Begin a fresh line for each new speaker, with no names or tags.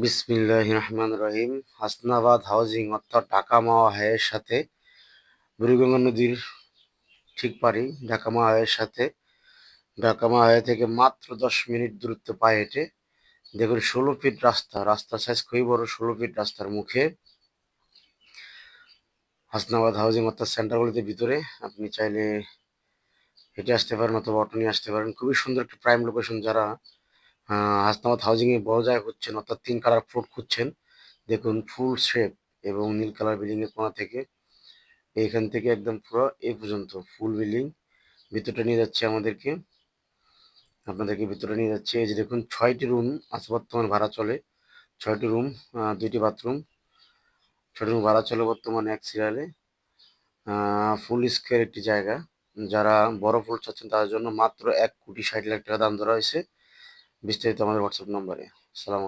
বিসমিল্লাহ রহমান রহিম হাসনাবাদ হাউজিং, অর্থাৎ ঢাকা মাওয়া হায়ের সাথে, বুড়িগঙ্গা নদীর ঠিক পারি ঢাকা মাওয়া সাথে। ঢাকা মাওয়া থেকে মাত্র দশ মিনিট দূরত্ব পায়ে হেঁটে, দেখুন ষোলো ফিট রাস্তা, রাস্তার সাইজ খুবই বড়, ষোলো ফিট রাস্তার মুখে। হাসনাবাদ হাউজিং, অর্থাৎ সেন্টারগুলিতে ভিতরে, আপনি চাইলে হেঁটে আসতে পারেন অথবা অটো নিয়ে আসতে পারেন। খুবই সুন্দর একটি প্রাইম লোকেশন যারা হাসনাবাদ হাউজিংয়ে বড় জায়গা খুঁজছেন, অর্থাৎ তিন কালার ফ্লোর খুঁজছেন। দেখুন, ফুল শেপ এবং নীল কালার বিল্ডিংয়ের কোনা থেকে এইখান থেকে একদম পুরো এই পর্যন্ত ফুল বিল্ডিং ভিতরটা নিয়ে যাচ্ছে আমাদেরকে। আপনাদেরকে ভিতরে নিয়ে যাচ্ছে। এই যে দেখুন, ছয়টি রুম আছে বর্তমান ভাড়া চলে। ছয়টি রুম দুইটি বাথরুম ছয়টি রুম ভাড়া চলে বর্তমানে এক সিরিয়ালে ফুল স্কোয়ার একটি জায়গা। যারা বড় ফুল চাচ্ছেন, তাদের জন্য মাত্র এক কোটি ষাট লাখ টাকা দাম ধরা হয়েছে। বিস্তারিত আমাদের হোয়াটসঅ্যাপ নম্বরে সালাম